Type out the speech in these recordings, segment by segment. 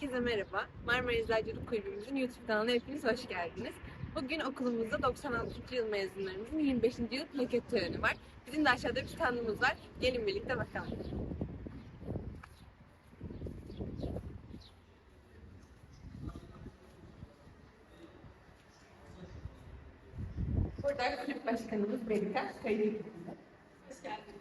Herkese merhaba. Marmara Eczacılık Kulübümüzün YouTube kanalına hepiniz hoş geldiniz. Bugün okulumuzda 96. yıl mezunlarımızın 25. yıl plaket töreni var. Bizim de aşağıda bir standımız var. Gelin birlikte bakalım. Burada kulüp başkanımız Berika kayıt ekibinde. Hoş geldiniz.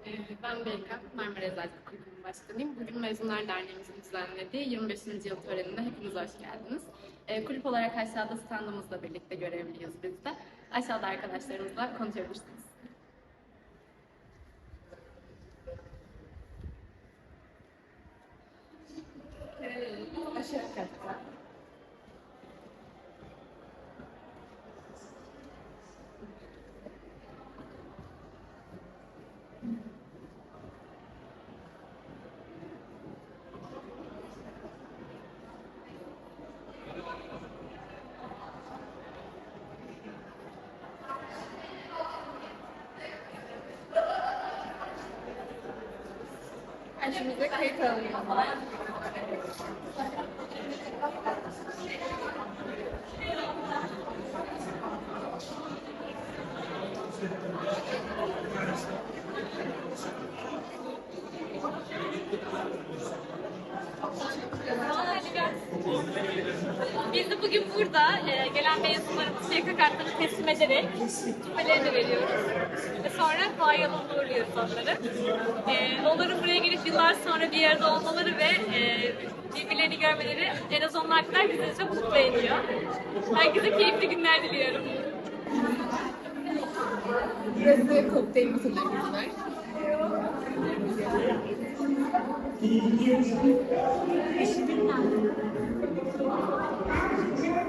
Ee, Ben Berika, Marmara Eczacılık Kulübü'nün başkanıyım. Bugün Mezunlar Derneğimizin düzenlediği 25. yıl törenine hepiniz hoş geldiniz. Ee, Kulüp olarak aşağıda standımızla birlikte görevliyiz biz de. Aşağıda arkadaşlarımızla konuşabilirsiniz. Aşağı katta. Karşımızda kayıt alıyoruz. Biz de bugün burada e, gelen mezunlarımız şaka kartlarını teslim ederek küpelerini veriyoruz. Ve sonra fuaye alanına uğurluyoruz onları. E, onların buraya gelip yıllar sonra bir yerde olmaları ve e, birbirlerini görmeleri en az onlar kadar bizi çok mutlu ediyor. Herkese keyifli günler diliyorum. Burası kokteyl masalarımız var.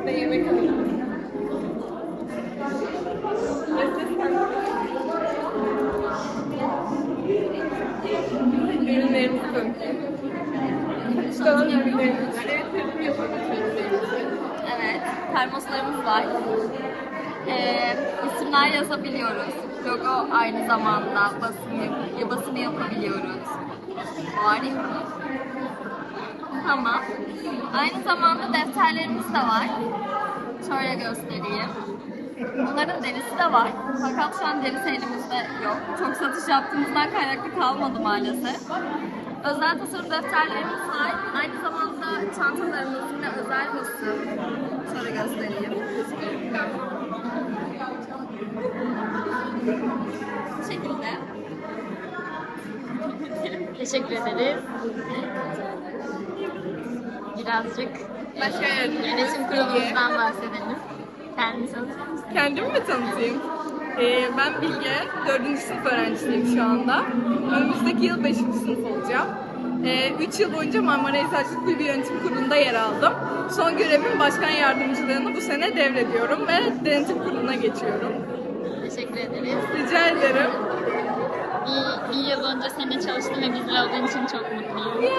Ve yemek alanımız. Ürünlerimizi. Ee, yazabiliyoruz. Logo aynı zamanda basını yapabiliyoruz. Harika. Tamam. Aynı zamanda defterlerimiz de var. Şöyle göstereyim. Bunların derisi de var. Fakat şu an derisi elimizde yok. Çok satış yaptığımızdan kaynaklı kalmadı maalesef. Özel tasarım defterlerimiz var. Aynı zamanda çantalarımız yine özel husu. Şöyle göstereyim. Bu şekilde. Teşekkür ederiz. Birazcık Başka yönetim kurulumuzdan bahsedelim. Kendinizi tanıtır mısınız? Kendimi mi tanıtayım? Ee, ben Bilge, 4. sınıf öğrencisiyim şu anda. Önümüzdeki yıl 5. sınıf olacağım. 3 yıl boyunca Marmara Eczacılık Kulübü Yönetim Kurulu'nda yer aldım. Son görevim başkan yardımcılığını bu sene devrediyorum ve denetim kuruluna geçiyorum. Teşekkür ederiz. Rica ederim. Bir, bir yıl önce seninle çalıştım ve bizler olduğun için çok mutluyum. Ya,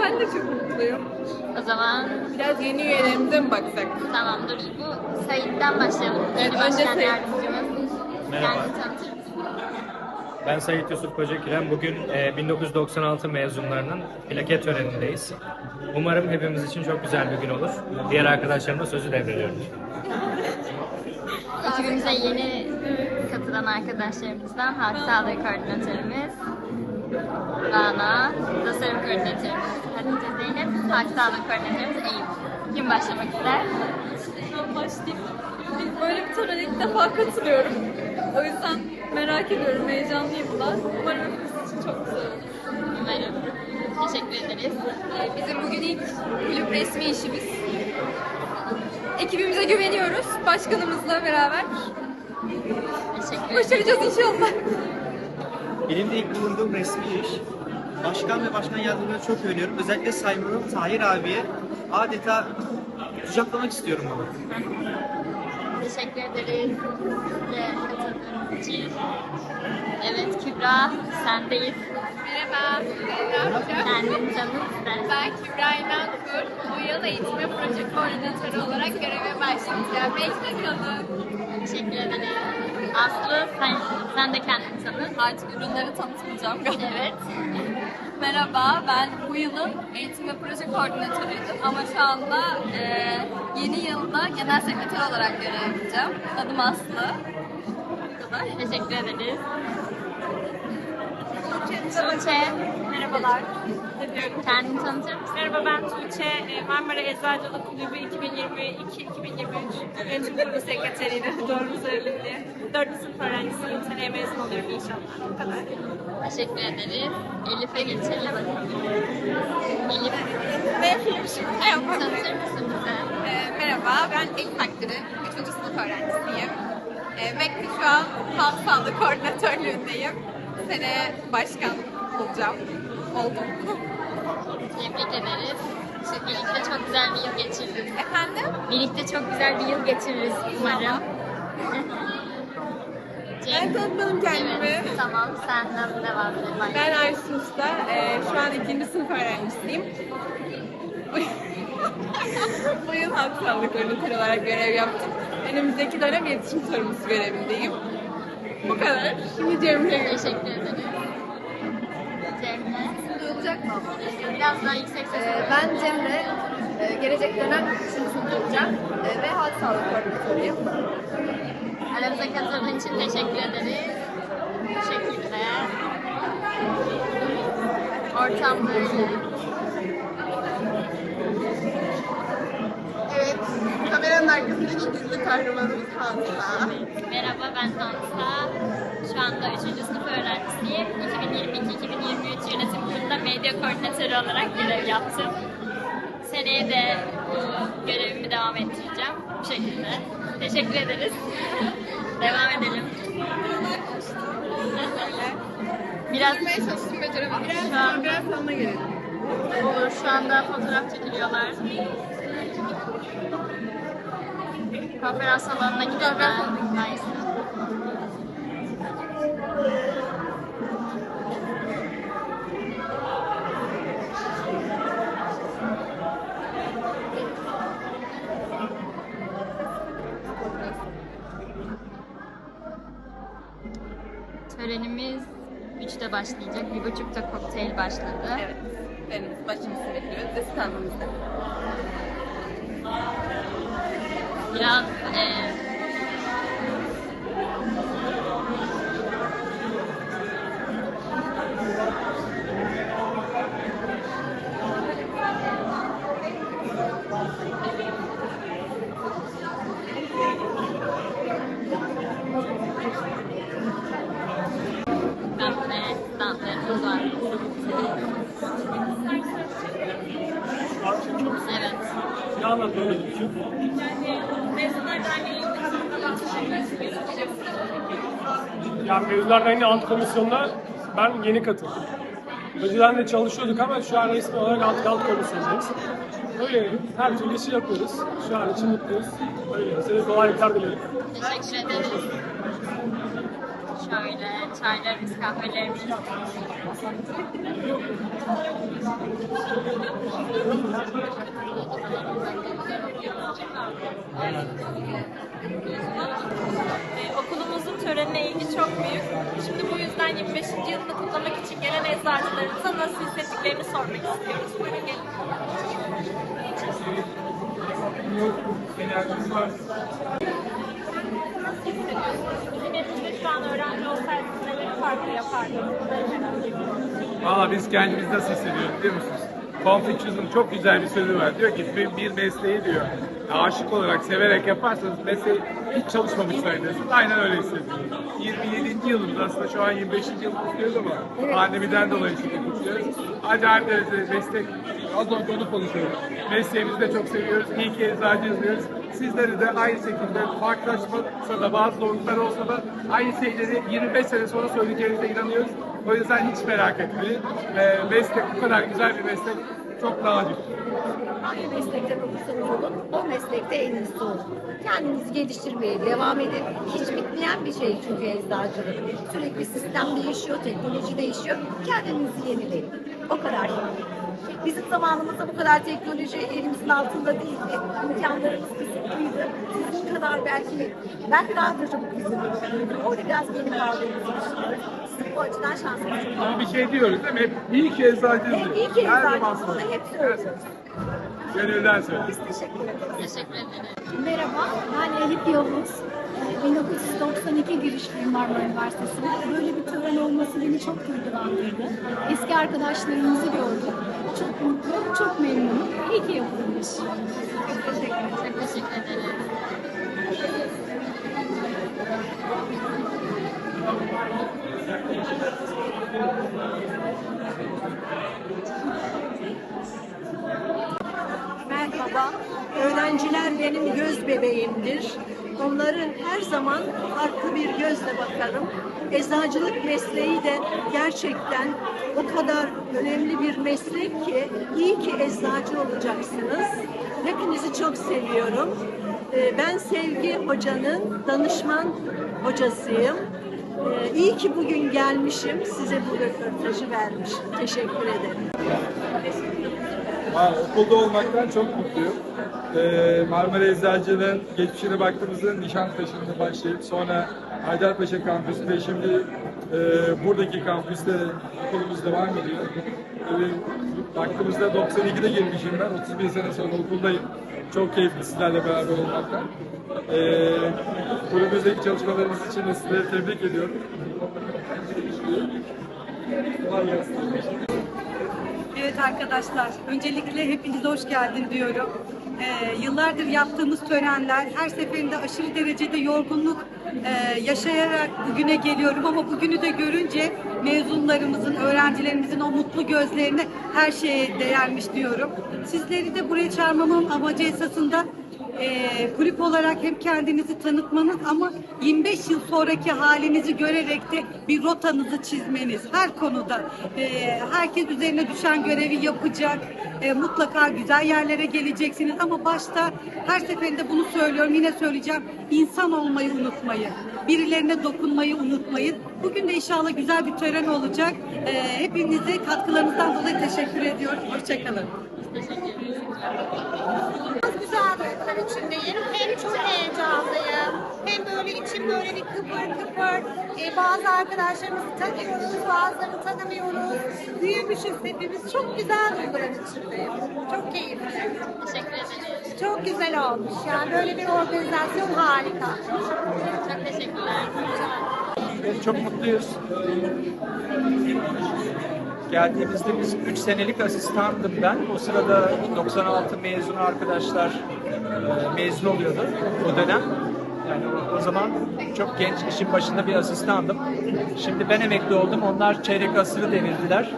ben de çok mutluyum. O zaman Biraz yeni üyelerimize mi baksak? tamamdır. Bu Sait'ten başlayalım. Evet, önce yardımcımız. Merhaba. Kendini tanıtır mısın? Ben Sayit Yusuf Kocakirem. Bugün e, 1996 mezunlarının plaket törenindeyiz. Umarım hepimiz için çok güzel bir gün olur. Diğer arkadaşlarıma sözü devrediyorum. Ekibimize yeni katılan arkadaşlarımızdan halk sağlığı koordinatörümüz Rana, tasarım koordinatörümüz Hatice Zeynep, halk sağlığı koordinatörümüz Eyüp. Kim başlamak ister? Ben başlayayım. Biz böyle bir törene ilk defa katılıyorum. O yüzden merak ediyorum, heyecanlıyım da. Umarım hepimiz için çok güzel olur. Umarım. Teşekkür ederiz. Ee, Bizim bugün ilk kulüp resmi işimiz. Ekibimize güveniyoruz. Başkanımızla beraber Teşekkür ederiz. başaracağız inşallah. Benim de ilk bulunduğum resmi iş. Başkan ve başkan yardımcıları çok övünüyorum. Özellikle Sayman'ın Tahir abiye adeta kucaklamak istiyorum onu. Teşekkür ederiz. Size katıldığınız için. Evet Kübra, sendeyiz. Merhaba? Kendini tanıt istersen. Ben Kübra İnankur, bu yıl eğitim ve proje koordinatörü olarak göreve başlayacağım. Bekle kalın. Teşekkür ederiz. Aslı sen, sen de kendini tanıt. Artık ürünleri tanıtmayacağım galiba. Evet. Merhaba, ben bu yılın eğitim ve proje koordinatörüydüm ama şu anda e, yeni yılda genel sekreter olarak görev yapacağım. Adım Aslı. Bu kadar. Teşekkür ederiz. Tuğçe, merhabalar. Kendini tanıtır mısın? Merhaba ben Tuğçe. Ee, Marmara Eczacılık Kulübü 2022-2023 Yönetim Kurulu Sekreteriydim. Doğru mu söyledim diye. 4. sınıf öğrencisiyim. Seneye mezun oluyorum inşallah. Bu kadar. Teşekkür ederiz. Elif'e geçelim. Elif, Ne yapayım şimdi? tanıtır mısın bize? Ee, merhaba, ben Elif Akdırı, 3. sınıf öğrencisiyim. Ee, MEK'te şu an halk sağlığı koordinatörlüğündeyim. Seneye başkan olacağım. Oldum. Tebrik ederiz. Birlikte çok güzel bir yıl geçiririz. Efendim? Birlikte çok güzel bir yıl geçiririz umarım. Ben tanıtmadım kendimi. Evet, tamam senden devam edelim. Ben Aysun Usta, ee, şu an ikinci sınıf öğrencisiyim. Bu yıl halk sağlığı koordinatörü olarak görev yaptım. Önümüzdeki dönem iletişim sorumlusu görevindeyim. Bu kadar. Şimdi Cemre'ye Teşekkür ederiz. Biraz daha yüksek ses Ee, ben Cemre, Ee, gelecek dönem 3. sınıf olacağım Ee, ve halk sağlığı koordinatörüyüm. Aramıza katıldığın için teşekkür ederiz. Bu şekilde. Ortam böyle. Evet, gizli kahramanımız. Merhaba ben Hansa. Şu anda 3. sınıf öğrencisiyim. 2022-2023 yönetim kurulunda medya koordinatörü olarak görev yaptım. Seneye de bu görevimi devam ettireceğim. Bu şekilde. Teşekkür ederiz. devam edelim. Biraz Yapmaya çalıştım, beceremedim. Biraz sonuna gelelim. Olur. Şu anda fotoğraf çekiliyorlar. Konferans salonuna gidiyorlar. Nice. Törenimiz 3'te başlayacak. Bir buçukta kokteyl başladı. Evet, benim başımızı bekliyoruz ve standımızda. Biraz e, standları, standlarımız var. Evet. Yağla böyle düşün. Mezunlar Derneği yılbaşında bahsedeceğiz. Mevzular Derneği Alt Komisyonu'na ben yeni katıldım. Önceden de çalışıyorduk ama şu an resmi olarak alt alt komisyondayız. Öyle her türlü işi yapıyoruz. Şu an için mutluyuz. Öyle. Size kolaylıklar dilerim. Teşekkür ederiz. Şöyle çaylarımız, kahvelerimiz. Okulumuzun törenine ilgi çok büyük. Şimdi bu yüzden 25. yılını kutlamak için gelen eczacılarımıza nasıl hissettiklerini sormak istiyoruz. Buyurun gelin. Yerimizde şu an öğrenci olsaydınız farklı yapardınız? Valla biz kendimizi nasıl hissediyoruz biliyor musunuz? Confucius'un çok güzel bir sözü var. Diyor ki bir, bir mesleği diyor aşık olarak, severek yaparsanız mesleği hiç çalışmamış sayılırsınız. Aynen öyle hissediyorum. 27. yılımız aslında şu an 25. yıl kutluyoruz ama pandemiden dolayı şimdi kutluyoruz. Acayip derecede meslek, az önce onu konuşuyoruz. Mesleğimizi de çok seviyoruz. İyi ki eczacıyız diyoruz. Sizleri de aynı şekilde farklılaşmasa da bazı zorluklar olsa da aynı şeyleri 25 sene sonra söyleyeceğinize inanıyoruz. O yüzden hiç merak etmeyin. Ve meslek bu kadar güzel bir meslek çok nadir. Hangi meslekte olursanız olun, o meslekte en iyisi olun. Kendinizi geliştirmeye devam edin. Hiç bitmeyen bir şey çünkü eczacılık. Sürekli sistem değişiyor, teknoloji değişiyor. Kendinizi yenileyin. O kadar. Bizim zamanımızda bu kadar teknoloji elimizin altında değildi. İmkanlarımız kısıtlıydı. Sizin kadar belki, belki daha da çok bizim. Orada biraz geri kaldığımızı düşünüyorum. Sizin bu açıdan şansınız çok Ama bir şey diyoruz değil mi? Hep iyi ki eczacıyız. Hep iyi ki eczacıyız. Hep söylüyoruz. Gönülden söylüyoruz. Biz teşekkür ederiz. Teşekkür ederim. Merhaba, ben Elif Yavuz. Ee, 1992 girişliyim Marmara Üniversitesi'nde. Böyle bir tören olması beni çok duygulandırdı. Eski arkadaşlarımızı gördüm. Çok mutlu, çok memnunum. İyi ki yapılmış. Çok teşekkür ederim. Merhaba. Öğrenciler benim göz bebeğimdir. Onların her zaman farklı bir gözle bakarım. Eczacılık mesleği de gerçekten o kadar önemli bir meslek ki iyi ki eczacı olacaksınız. Hepinizi çok seviyorum. Ee, Ben Sevgi Hoca'nın danışman hocasıyım. Ee, İyi ki bugün gelmişim, size bu röportajı vermişim. Teşekkür ederim. Ha, okulda olmaktan çok mutluyum. Ee, Marmara Eczacılığı'nın geçmişine baktığımızda Nişantaşı'nda başlayıp sonra Haydarpaşa kampüsünde şimdi e, buradaki kampüste okulumuz devam ediyor. Böyle baktığımızda 92'de girmişim ben, 31 sene sonra okuldayım. Çok keyifli sizlerle beraber olmaktan. Ee, kulübümüzdeki çalışmalarımız için de sizleri tebrik ediyorum. Kolay gelsin. Evet arkadaşlar, öncelikle hepinize hoş geldin diyorum. Ee, yıllardır yaptığımız törenler, her seferinde aşırı derecede yorgunluk e, yaşayarak bugüne geliyorum ama bugünü de görünce mezunlarımızın, öğrencilerimizin o mutlu gözlerine her şeye değermiş diyorum. Sizleri de buraya çağırmamın amacı esasında e, kulüp olarak hem kendinizi tanıtmanız ama 25 yıl sonraki halinizi görerek de bir rotanızı çizmeniz her konuda. E, herkes üzerine düşen görevi yapacak. E, mutlaka güzel yerlere geleceksiniz ama başta her seferinde bunu söylüyorum yine söyleyeceğim. İnsan olmayı unutmayın. Birilerine dokunmayı unutmayın. Bugün de inşallah güzel bir tören olacak. E, hepinize katkılarınızdan dolayı teşekkür ediyorum. Hoşçakalın. güzel duygular içindeyim. Hem çok heyecanlıyım, hem böyle içim böyle bir kıpır kıpır. Ee, bazı arkadaşlarımızı tanıyoruz, bazılarını tanımıyoruz. Büyümüşüz hepimiz. Çok güzel duygular içindeyim. Çok keyifli. Teşekkür ederim. Çok güzel olmuş. Yani böyle bir organizasyon harika. Çok teşekkürler. Çok mutluyuz. Geldiğimizde biz 3 senelik asistandım ben. O sırada 96 mezun arkadaşlar e, mezun oluyordu o dönem. Yani o zaman çok genç işin başında bir asistandım. Şimdi ben emekli oldum. Onlar çeyrek asırı devirdiler.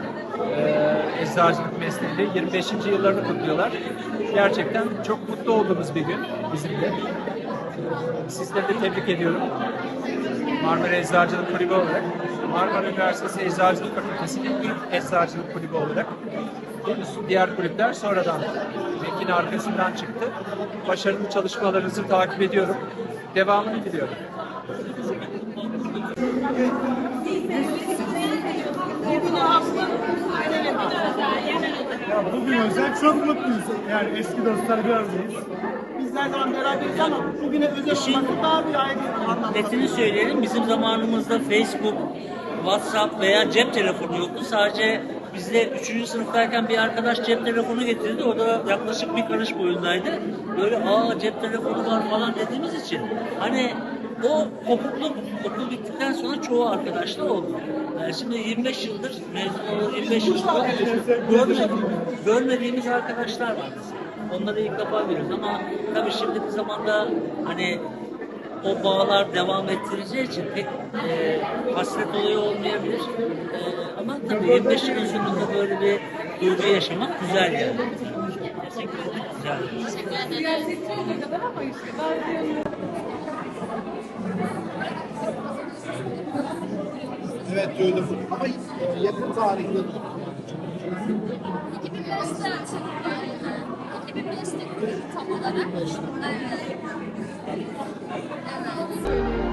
Ee, eczacılık mesleğinde 25. yıllarını kutluyorlar. Gerçekten çok mutlu olduğumuz bir gün bizim de. Sizleri de tebrik ediyorum. Marmara Eczacılık Kulübü olarak, Marmara Üniversitesi Eczacılık Fakültesi'nin ilk eczacılık kulübü olarak diğer kulüpler sonradan Mekin arkasından çıktı. Başarılı çalışmalarınızı takip ediyorum. Devamını diliyorum. Ya bugün özel çok mutluyuz. Yani eski dostlar bir aradayız. Biz her zaman beraberiz ama bugüne özel olması daha bir ayrı anlam. Netini söyleyelim. Bizim zamanımızda Facebook, WhatsApp veya cep telefonu yoktu. Sadece bizde 3. sınıftayken bir arkadaş cep telefonu getirdi. O da yaklaşık bir karış boyundaydı. Böyle aa cep telefonu var falan dediğimiz için. Hani o kopukluk okul bittikten sonra çoğu arkadaşlar oldu. Yani şimdi 25 yıldır mezun olalı 25 yıldır görmediğimiz, görmediğimiz arkadaşlar var bizim. Onları ilk defa görüyoruz ama tabii şimdiki zamanda hani o bağlar devam ettireceği için pek e, hasret olayı olmayabilir. E, ama tabii 25 yıl uzunluğunda böyle bir duygu yaşamak güzel yani. Güzel. Teşekkür ederim. Evet duydum ama e, yakın tarihte 2005'te açıldı. 2005'te tam olarak. Evet. Evet.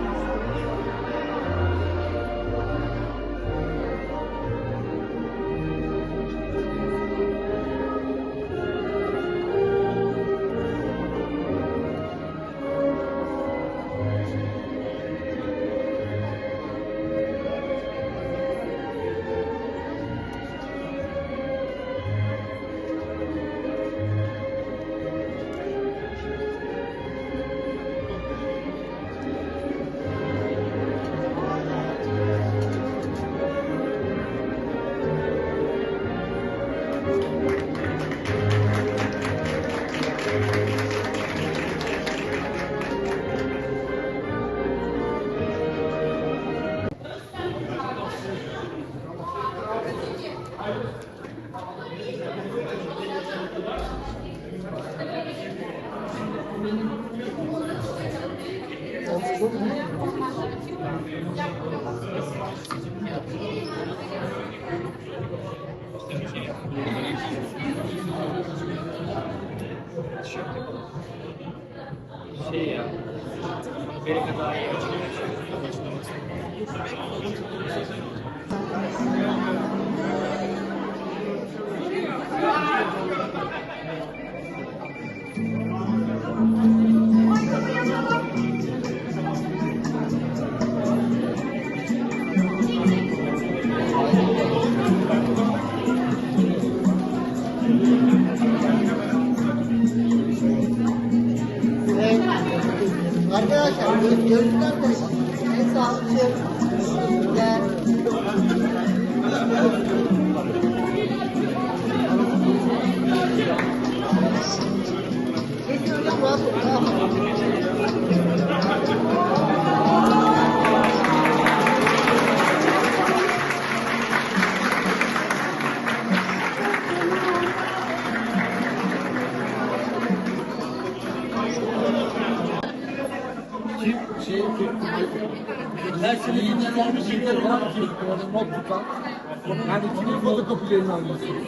Fotokopilerini alıyorsunuz?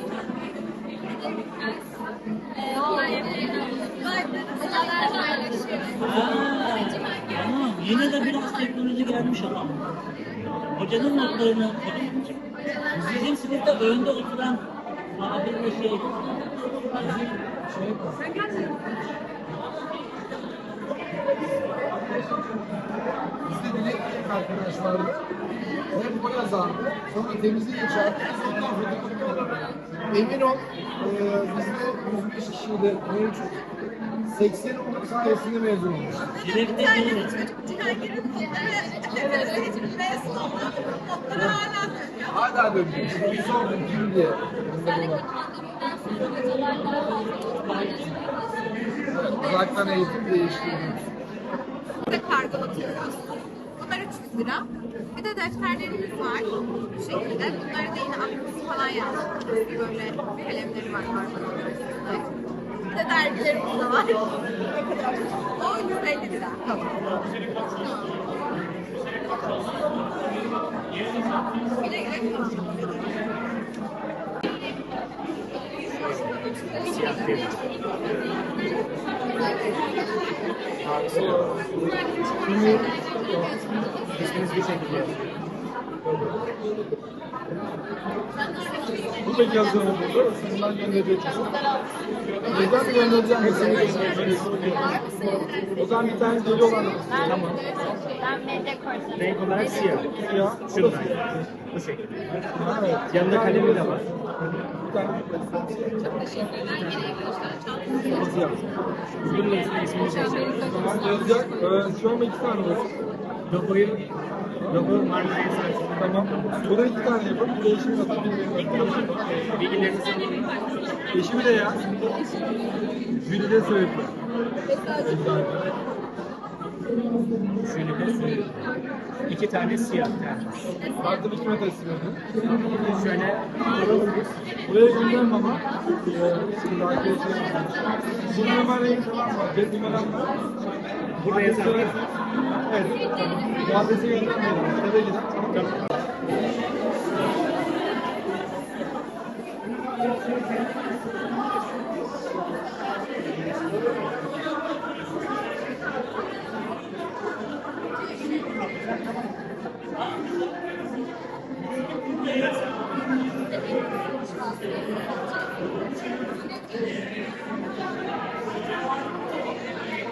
Tamam, yine de biraz teknoloji gelmiş ama. Hocanın notlarını, bizim sınıfta önde oturan abimle şey, Bizde bileklik arkadaş vardı. Hep o yazardı. Sonra temizliği geçerdi. Sonra fotokopi alırdı. Emin ol, e, bizde 105 kişiyle mevcut. 80 onun sayesinde mezun olmuş. Dilekte değil. Hala dönüyor. Bir sordum kim diye. Uzaktan eğitim değiştirdim. De kargolatıyoruz. Bunlar 300 lira. Bir de defterlerimiz var. Bu şekilde. Bunları da yine aklımız falan yazdık. Böyle kalemleri var. Bir de dergilerimiz de var. O 150 lira. Tamam. Güle güle kullanın. Şimdi isminiz bir şekilde. Buradaki yazıları burada. Misin? Neden mi göndereceğim? O zaman bir tane deli olan Tamam. Ben medya korsarım. Renk olarak siyah. Siyah. Şundan. Bu şekilde. Evet. Yanında kalemi de var. Bir tane. Siyah. Bunun ismi ismini seçelim. Yazacak. Şu an iki tane var. Logoyu Logo Üniversitesi. Tamam. Burada iki tane yapalım. Bu değişimi yapalım. Bilgilerinizi alayım. Eşimi de yaz. Jülide söyle. Şöyle bir iki tane siyah tane. Kartımı kime teslim? Şöyle. Buraya göndermem ama. Ee, şimdi arkadaşlar. Bu numarayı falan var. Cep numaram var. Burada yazar. Evet. Bu adrese göndermeyelim. Eve gidelim. Tamam.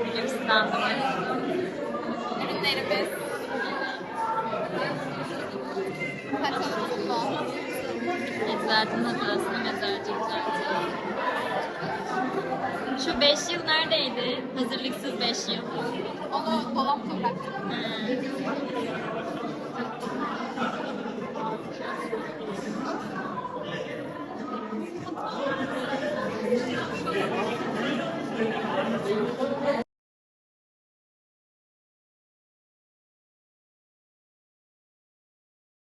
Bizim standımız. Ürünlerimiz. Katalogumuz. Eczacının hatırasına mezarcı. Şu 5 yıl neredeydi? Hazırlıksız 5 yıl. Onu dolapta